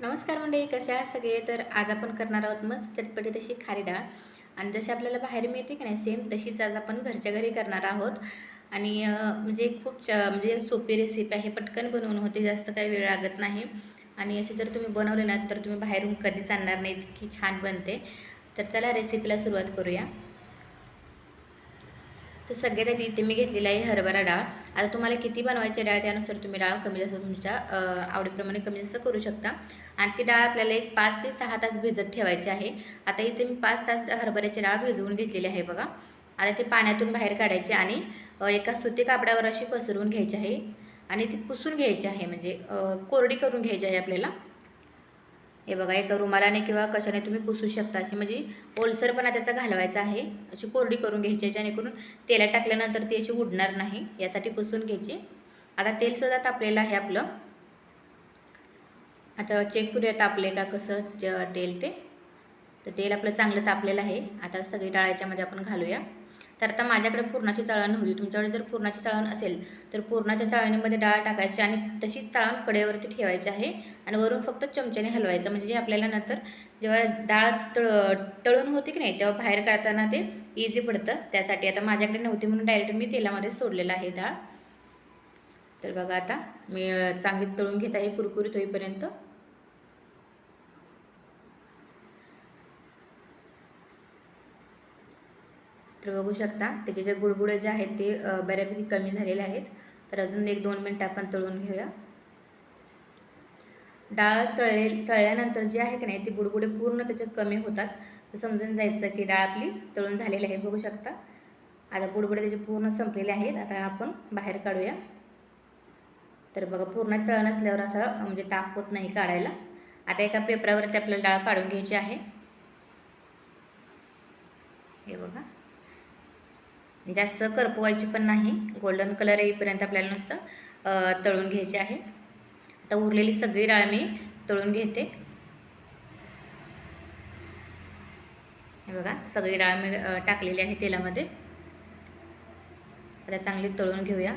नमस्कार मंडळी कसे आहात सगळे? तर आज आपण करणार आहोत मस्त चटपटी तशी खारी डाळ. आणि जशी आपल्याला बाहेर मिळते की नाही सेम तशीच आज आपण घरच्या घरी करणार आहोत. आणि म्हणजे खूप च म्हणजे सोपी रेसिपी आहे पटकन बनवून होते जास्त काही वेळ लागत नाही. आणि अशी जर तुम्ही बनवले ना तर तुम्ही बाहेरून कधीच आणणार नाही इतकी छान बनते. तर चला रेसिपीला सुरुवात करूया. तर सगळ्यात आधी इथे मी घेतलेली आहे हरभरा डाळ. आता तुम्हाला किती बनवायची डाळ त्यानुसार तुम्ही डाळ कमी जास्त तुमच्या आवडीप्रमाणे कमी जास्त करू शकता. आणि ती डाळ आपल्याला एक पाच ते सहा तास भिजत ठेवायची आहे. आता इथे मी पाच तास हरभऱ्याची डाळ भिजवून घेतलेली आहे बघा. आता ती पाण्यातून बाहेर काढायची आणि एका सुती कापडावर अशी पसरवून घ्यायची आहे. आणि ती पुसून घ्यायची आहे म्हणजे कोरडी करून घ्यायची आहे आपल्याला. हे बघा एका रुमालाने किंवा कशाने तुम्ही पुसू शकता अशी म्हणजे ओलसरपणा त्याचा घालवायचा आहे. अशी कोरडी करून घ्यायची आहे जेणेकरून तेलात टाकल्यानंतर ती अशी उडणार नाही यासाठी पुसून घ्यायची. आता तेलसुद्धा तापलेलं आहे आपलं. आता चेक करूया तापले का कसं ज तेल ते. तर तेल आपलं चांगलं तापलेलं आहे. आता सगळी डाळ्याच्यामध्ये आपण घालूया. तर आता माझ्याकडे पूर्णाची चाळण होती. तुमच्याकडे जर पूर्णाची चाळण असेल तर पूर्णाच्या चाळणीमध्ये डाळ टाकायची आणि तशीच चाळण कडेवरती ठेवायची आहे आणि वरून फक्त चमच्याने हलवायचं. म्हणजे जे आपल्याला नंतर जेव्हा डाळ तळ तळून होती की नाही तेव्हा बाहेर काढताना ते इझी पडतं. त्यासाठी आता माझ्याकडे नव्हती म्हणून डायरेक्ट मी तेलामध्ये सोडलेलं आहे डाळ. तर बघा आता मी चांगली तळून घेत आहे कुरकुरीत होईपर्यंत. तर बघू शकता त्याचे जे बुडबुडे जे आहेत ते बऱ्यापैकी कमी झालेले आहेत. तर अजून एक दोन मिनटं आपण तळून घेऊया. डाळ तळले तळल्यानंतर जे आहे की नाही ते बुडबुडे पूर्ण त्याचे कमी होतात. तर समजून जायचं की डाळ आपली तळून झालेली आहे बघू शकता. आता बुडबुडे त्याचे पूर्ण संपलेले आहेत. आता आपण बाहेर काढूया. तर बघा पूर्ण तळण असल्यावर असं म्हणजे ताप होत नाही काढायला. आता एका पेपरावरती आपल्याला डाळ काढून घ्यायची आहे. हे बघा. म्हणजे जास्त करपवायची पण नाही. गोल्डन कलर येईपर्यंत आपल्याला नुसतं तळून घ्यायची आहे. आता उरलेली सगळी डाळ मी तळून घेते. हे बघा सगळी डाळ मी टाकलेली आहे तेलामध्ये. आता चांगली तळून घेऊया.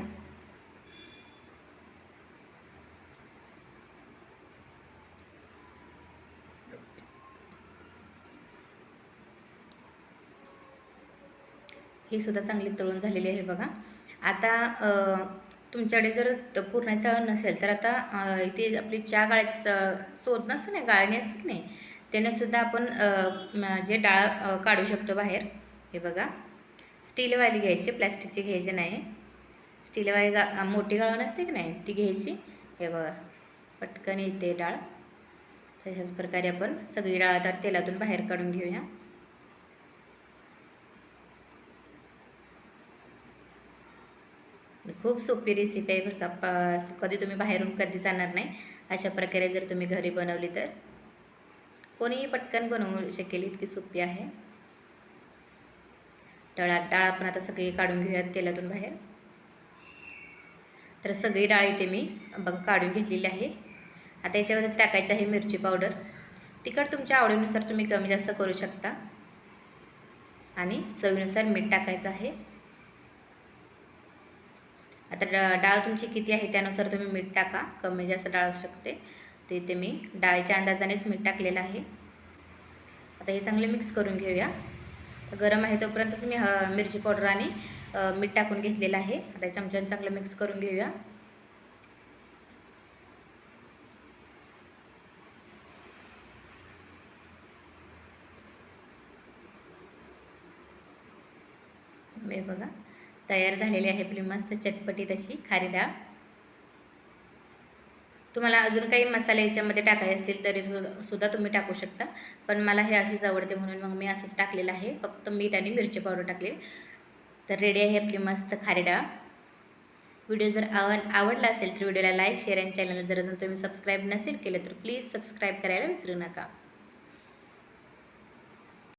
ही सुद्धा चांगली तळून झालेली आहे बघा. आता तुमच्याकडे जर त- पुरणाची नसेल तर आता इथे आपली चहा गाळायची स सोद नसते ना गाळणी असते की नाही त्यानेसुद्धा आपण जे डाळ काढू शकतो बाहेर हे बघा. स्टीलवाली घ्यायची प्लॅस्टिकची घ्यायची नाही. स्टीलवाली गा मोठी गाळ असते की नाही ती घ्यायची. हे बघा पटकन येते डाळ. तशाच प्रकारे आपण सगळी डाळ आता तेलातून बाहेर काढून घेऊया. खूप सोपी रेसिपी आहे बरं का. प- कधी तुम्ही बाहेरून कधी जाणार नाही. अशा प्रकारे जर तुम्ही घरी बनवली तर. कोणीही पटकन बनवू शकेल इतकी सोपी आहे. डाळ डाळ आपण आता सगळी काढून घेऊयात तेलातून बाहेर. तर सगळी डाळ इथे मी बघ काढून घेतलेली आहे. आता याच्यामध्ये टाकायची आहे मिरची पावडर. तिखट तुमच्या आवडीनुसार तुम्ही कमी जास्त करू शकता. आणि चवीनुसार मीठ टाकायचं आहे. आता डा- डाळ तुमची किती आहे त्यानुसार तुम्ही मीठ टाका. कमी जास्त डाळ असू शकते. ते इथे मी डाळीच्या अंदाजानेच मीठ टाकलेलं आहे. आता हे चांगले मिक्स करून घेऊया. तर गरम आहे तोपर्यंतच मी ह मिरची पावडर आणि मीठ टाकून घेतलेलं आहे. आता चमच्याने चांगलं मिक्स करून घेऊया. हे बघा. तयार झालेली आहे. आपली मस्त चटपटी तशी खारी डाळ. तुम्हाला अजून काही मसाले याच्यामध्ये टाकायचे असतील तरी सुद्धा तुम्ही टाकू शकता. पण मला हे अशीच आवडते म्हणून मग मी असंच टाकलेलं आहे. फक्त मीठ आणि मिरची पावडर टाकले तर रेडी आहे आपली मस्त खारी डाळ. व्हिडिओ जर आवड आवडला असेल तर व्हिडिओला लाईक शेअर आणि चॅनलला जर अजून तुम्ही सबस्क्राईब नसेल केलं तर प्लीज सबस्क्राईब करायला विसरू नका.